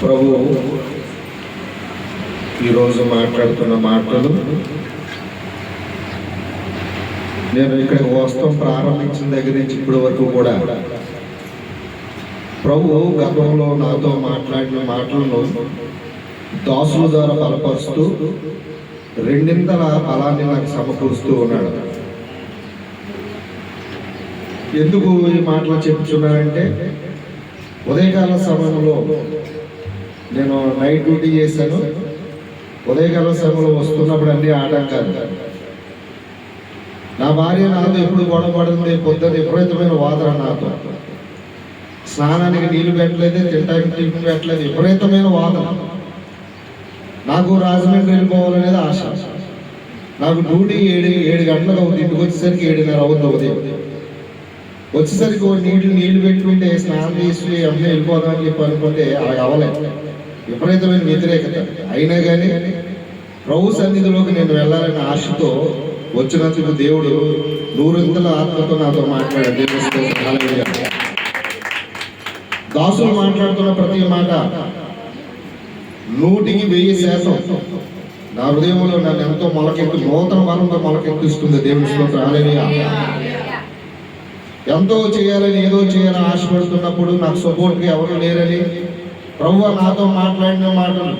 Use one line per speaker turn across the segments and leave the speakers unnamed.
ప్రభు ఈరోజు మాట్లాడుతున్న మాటలు నేను ఇక్కడ వస్తాం ప్రారంభించిన దగ్గర నుంచి ఇప్పటి వరకు కూడా ప్రభు గతంలో నాతో మాట్లాడిన మాటలను దాసుల ద్వారా బలపరుస్తూ రెండింతల బలాన్ని నాకు సమకూరుస్తూ ఉన్నాడు. ఎందుకు ఈ మాటలు చెప్తున్నానంటే ఉదయకాల సమయంలో నేను నైట్ డ్యూటీ చేశాను. ఉదయకాల సమయంలో వస్తున్నప్పుడు అన్ని ఆటంకాలు. నా భార్య నాతో ఎప్పుడు గొడవ పడుతుంది పొద్దున్న విపరీతమైన వాదన నాతో. స్నానానికి నీళ్ళు పెట్టలేదు తింటానికి టిఫిన్ పెట్టలేదు విపరీతమైన వాదన. నాకు రాజమండ్రి వెళ్ళిపోవాలనేది ఆశ. నాకు డ్యూటీ ఏడు ఏడు గంటలకు అవుతుంది ఇంటికి వచ్చేసరికి ఏడున్నర అవుతుంది ఉదయం. వచ్చేసరికి ఓ నీళ్ళు నీళ్ళు పెట్టుకుంటే స్నానం చేసి అమ్మే వెళ్ళిపోదామని చెప్పి అనుకుంటే అలా అవ్వలేదు విపరీతమైన వ్యతిరేకత. అయినా కానీ ప్రభు సన్నిధిలోకి నేను వెళ్ళాలనే ఆశతో వచ్చినందుకు దేవుడు నూరింతల ఆత్మతో నాతో మాట్లాడాడు. దేవుని దాసులు మాట్లాడుతున్న ప్రతి మాట నూటికి వెయ్యి శాతం నా హృదయంలో నన్ను ఎంతో మొలకెత్తు నూతన వరంగా మొలకెత్తిస్తుంది దేవుడి స్తోత్రం. హల్లెలూయా. ఎంతో చేయాలని ఏదో చేయాలని ఆశపడుతున్నప్పుడు నాకు సపోర్ట్గా ఎవరు లేరని ప్రభు నాతో మాట్లాడిన మాటలు.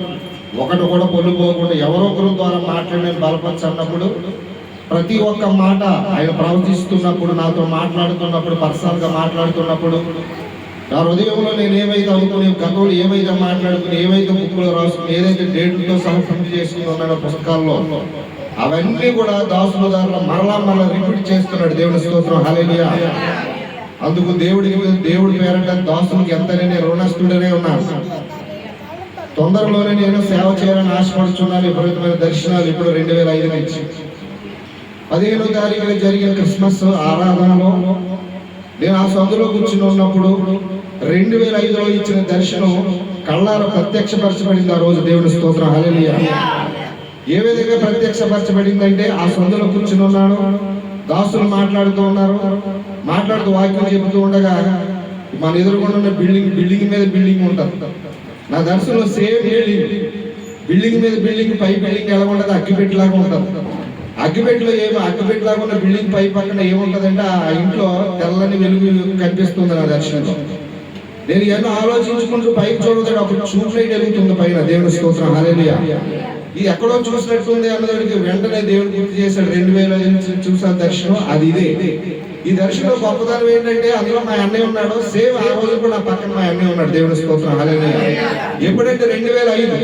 ఒకటి కూడా పొల్లిపోకుండా ఎవరో ఒకరి ద్వారా మాట్లాడిన బలపరచన్నప్పుడు ప్రతి ఒక్క మాట ఆయన ప్రవర్తిస్తున్నప్పుడు నాతో మాట్లాడుతున్నప్పుడు పర్సనల్గా మాట్లాడుతున్నప్పుడు నా హృదయంలో నేను ఏమైతే అనుకుని గతంలో ఏమైతే మాట్లాడుకుని ఏమైతే బుక్లో రాసుకుని ఏదైతే డేట్లతో సహా ప్రింట్ చేసుకుని పుస్తకాల్లో అవన్నీ కూడా దాసుల దారిలో మరలా మరలా రిపీట్ చేస్తున్నాడు దేవుని స్తోత్రం. హల్లెలూయా అందుకు దేవుడికి దేవుడి పేరంట దాసునికి ఎంతనే రుణస్థుడనే ఉన్నాను తొందరలోనే నేను సేవ చేయాలని ఆశపడుచున్నాను విపరీతమైన దర్శనాలు ఇప్పుడు రెండు వేల ఐదు నుంచి పదిహేనో తారీఖున జరిగిన క్రిస్మస్ ఆరాధనలో నేను ఆ సందులో కూర్చుని ఉన్నప్పుడు రెండు వేల ఐదులో ఇచ్చిన దర్శనం కళ్ళార ప్రత్యక్షపరచబడింది ఆ రోజు. దేవుడి స్తోత్రం. హల్లెలూయా. ఏ విధంగా ప్రత్యక్షపరచబడిందంటే ఆ సందులో కూర్చుని ఉన్నాను. దాసులు మాట్లాడుతూ ఉన్నారు. మాట్లాడుతూ వాక్యం చెబుతూ ఉండగా మన ఎదురుకుండా ఉన్న బిల్డింగ్ బిల్డింగ్ మీద బిల్డింగ్ ఉంటుంది. నా దర్శనం సేమ్ బిల్డింగ్. బిల్డింగ్ మీద బిల్డింగ్ పై బిల్డింగ్ ఎలా ఉంటుంది? అగ్గిపెట్టలాగా ఉంటుంది. అగ్గిపెట్టలో ఏమో అగ్గిపెట్టలాగా ఉన్న బిల్డింగ్ పై పక్కన ఏముంటుందంటే ఆ ఇంట్లో తెల్లని వెలుగు కనిపిస్తుంది నా దర్శనంలో. నేను ఎన్నో ఆలోచించుకుంటూ పైకి చూడదు అప్పుడు చూపు లైట్ వెలుగుతుంది పైన దేవుని స్తోత్రం. హరేలియా ఇది ఎక్కడో చూసినట్టుంది అన్నదానికి వెంటనే దేవుడు గుర్తు చేశాడు. రెండు వేల చూసా దర్శనం. అది ఇదే. ఈ దర్శనం గొప్పదనం ఏంటంటే అందులో మా అన్నయ్య ఉన్నాడు. సేమ్ ఆ రోజు కూడా నా పక్కన మా అన్నయ్య ఉన్నాడు. దేవుడు స్తోత్రం. హల్లెలూయా. ఎప్పుడంటే రెండు వేల ఐదు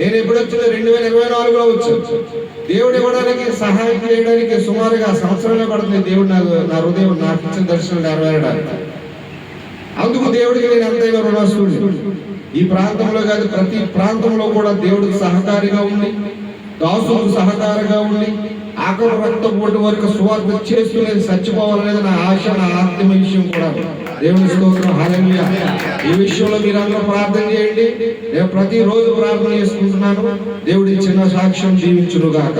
నేను ఎప్పుడు వచ్చిన రెండు వేల ఇరవై నాలుగులో వచ్చు దేవుడు ఇవ్వడానికి సహాయం చేయడానికి సుమారుగా సంవత్సరమే పడుతుంది. దేవుడు నాకు నా హృదయం నాకు ఇచ్చిన దర్శనం నెరవేరడానికి. అందుకు దేవుడికి నేను ఎంతైనా రుణస్తుడు ఈ ప్రాంతంలో కాదు ప్రతి ప్రాంతంలో కూడా దేవుడికి సహకారిగా ఉండి దాసులకు సహకారంగా ఉండి ఆకలి రక్త పోటీ వరకు సువార్త చేస్తూ చచ్చిపోవాలనేది నా ఆశ నా ఆత్మ విషయం కూడా. దేవుని స్తోత్రం హల్లెలూయా. ఈ విషయంలో మీరు అందరూ ప్రార్థన చేయండి. నేను ప్రతిరోజు ప్రార్థన చేసుకుంటున్నాను. దేవుడి చిన్న సాక్ష్యం జీవించును గాక